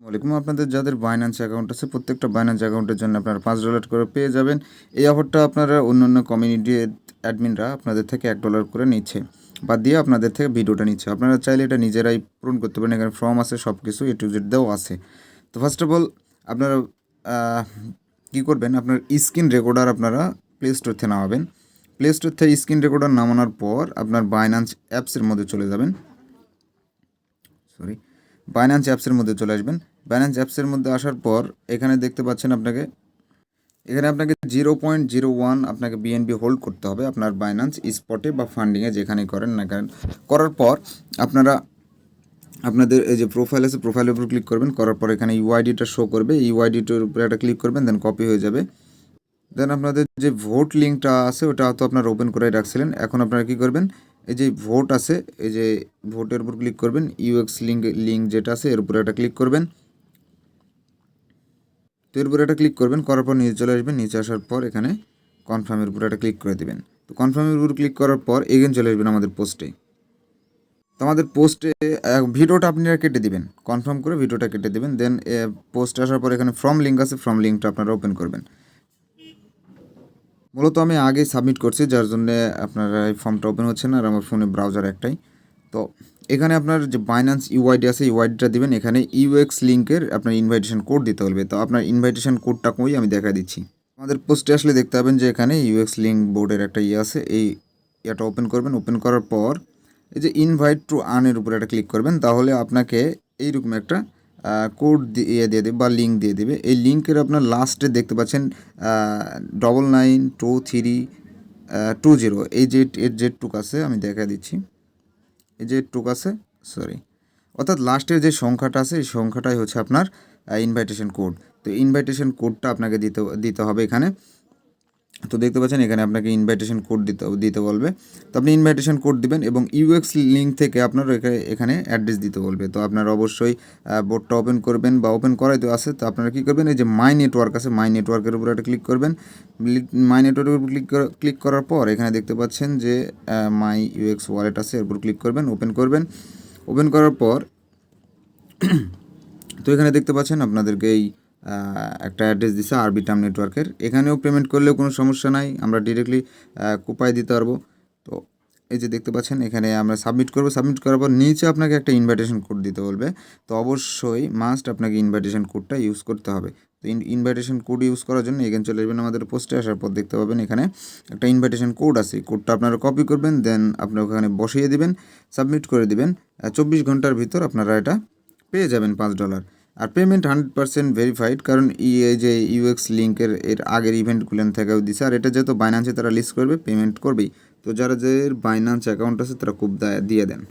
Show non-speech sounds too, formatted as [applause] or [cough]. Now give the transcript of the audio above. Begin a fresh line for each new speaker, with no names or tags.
ওয়ালাইকুম আপনাদের যাদের বাইন্যান্স অ্যাকাউন্ট আছে, প্রত্যেকটা বাইন্যান্স অ্যাকাউন্টের জন্য আপনারা পাঁচ ডলার করে পেয়ে যাবেন। এই অফারটা আপনারা অন্য অন্য কমিউনিটি অ্যাডমিনরা আপনাদের থেকে এক ডলার করে নিচ্ছে। বা দিয়ে আপনাদের থেকে ভিডিওটা নিচ্ছে। আপনারা চাইলে এটা নিজেরাই পূরণ করতে পারেন। এখানে ফর্ম আছে সব কিছু জেড দেওয়া আছে। তো ফার্স্ট অফ অল আপনারা কী করবেন? আপনার স্ক্রিন রেকর্ডার আপনারা প্লে স্টোর থেকে নামাবেন। প্লে স্টোর থেকে স্ক্রিন রেকর্ডার নামানোর পর আপনার বাইন্যান্স অ্যাপসের মধ্যে চলে যাবেন। সরি বাইন্যান্স অ্যাপসের মধ্যে চলে আসবেন। বাইন্যান্স অ্যাপসের মধ্যে আসার পর এখানে দেখতে পাচ্ছেন আপনাকে, এখানে আপনাকে জিরো পয়েন্ট জিরো ওয়ান আপনাকে বিএনবি হোল্ড করতে হবে। আপনার বাইন্যান্স স্পটে বা ফান্ডিংয়ে যেখানেই করেন না কেন। করার পর আপনারা, আপনাদের এই যে প্রোফাইল আছে প্রোফাইলের উপর ক্লিক করবেন। করার পর এখানে ইউআইডিটা শো করবে। ইউআইডিটার উপরে একটা ক্লিক করবেন দেন কপি হয়ে যাবে। দেন আপনাদের যে ভোট লিঙ্কটা আছে, ওটা তো আপনারা ওপেন করে রাখছিলেন। এখন আপনারা কী করবেন? এই যে ভোট আছে, এই যে ভোটের উপর ক্লিক করবেন ইউএক্স লিঙ্ক লিঙ্ক যেটা আছে, এর উপরে একটা ক্লিক করবেন। তো এর উপরে একটা ক্লিক করবেন, করার পর নিচে চলে আসবেন, নিচে আসার পর এখানে কনফার্মের উপরে একটা ক্লিক করে দেবেন। তো কনফার্মের উপর ক্লিক করার পর এগেন চলে আসবেন আমাদের পোস্টে তো আমাদের পোস্টে ভিডিওটা আপনারা কেটে দিবেন। কনফার্ম করে ভিডিওটা কেটে দেবেন দেন পোস্ট আসার পর এখানে ফর্ম লিঙ্ক আছে ফর্ম লিঙ্কটা আপনারা ওপেন করবেন। মূলত আমি আগেই সাবমিট করছি, যার জন্য আপনার এই ফর্মটা ওপেন হচ্ছে না আর আমার ফোনে ব্রাউজার একটাই। তো এখানে আপনার যে বাইন্যান্স ইউআইডি আছে ইউআইডিটা দিবেন, এখানে ইউএক্স লিঙ্কের আপনার ইনভাইটেশন কোড দিতে হবে। তো আপনার ইনভাইটেশন কোডটা কই আমি দেখা দিচ্ছি। আমাদের পোস্টে আসলে দেখতে পাবেন যে এখানে ইউএক্স লিঙ্ক বোর্ডের একটা ইয়ে আছে, এই এটা ওপেন করবেন। ওপেন করার পর এই যে ইনভাইট টু আনের উপরে একটা ক্লিক করবেন, তাহলে আপনাকে এইরকম একটা কোড দিয়ে দিয়ে দেবে বা লিঙ্ক দিয়ে দেবে। এই লিঙ্কের আপনার লাস্টে দেখতে পাচ্ছেন double nine two three two zero এই যে, এর যে টুক আছে, আমি দেখা দিচ্ছি। এই যে টুক আছে সরি অর্থাৎ লাস্টের যে সংখ্যাটা আছে, এই সংখ্যাটাই হচ্ছে আপনার ইনভাইটেশন কোড তো ইনভাইটেশন কোডটা আপনাকে দিতে দিতে হবে এখানে। তো দেখতে পাচ্ছেন এখানে আপনাকে ইনভাইটেশন কোড দিতে দিতে বলবে। তো আপনি ইনভাইটেশন কোড দিবেন এবং ইউএক্স লিঙ্ক থেকে আপনার এখানে অ্যাড্রেস দিতে বলবে। তো আপনারা অবশ্যই বোর্ডটা ওপেন করবেন বা ওপেন করাই তো আছে, তো আপনারা কী করবেন, এই যে মাই নেটওয়ার্ক আছে মাই নেটওয়ার্কের উপর একটা ক্লিক করবেন। মাই নেটওয়ার্কের উপর ক্লিক ক্লিক করার পর এখানে দেখতে পাচ্ছেন যে মাই ইউএক্স ওয়ালেট আছে এর উপর ক্লিক করবেন ওপেন করবেন। ওপেন করার পর [clears throat] তো এখানে দেখতে পাচ্ছেন আপনাদেরকে এই একটা অ্যাড্রেস দিছে আরবি টার্ম নেটওয়ার্কের এখানেও পেমেন্ট করলেও কোনো সমস্যা নাই, আমরা ডিরেক্টলি কোপায় দিতে পারব। তো এই যে দেখতে পাচ্ছেন, এখানে আমরা সাবমিট করব। সাবমিট করার পর নিচে আপনাকে একটা ইনভাইটেশন কোড দিতে বলবে। তো অবশ্যই মাস্ট আপনাকে ইনভাইটেশন কোডটা ইউজ করতে হবে। তো ইনভাইটেশন কোড ইউজ করার জন্য এখানে চলে আসবেন আমাদের পোস্টে আসার পর দেখতে পাবেন এখানে একটা ইনভাইটেশন কোড আছে। কোডটা আপনারা কপি করবেন দেন আপনি ওখানে বসিয়ে দিবেন সাবমিট করে দিবেন। চব্বিশ ঘণ্টার ভিতর আপনারা এটা পেয়ে যাবেন পাঁচ ডলার আর পেমেন্ট হান্ড্রেড পার্সেন্ট ভেরিফাইড কারণ এই যে ইউএক্স লিঙ্কের এর আগের ইভেন্টগুলো থেকেও দিছে। আর এটা যেহেতু বাইন্যান্সে তারা লিস্ট করবে পেমেন্ট করবেই। তো যারা যে বাইন্যান্স অ্যাকাউন্ট আছে, তারা খুব দিয়ে দেন।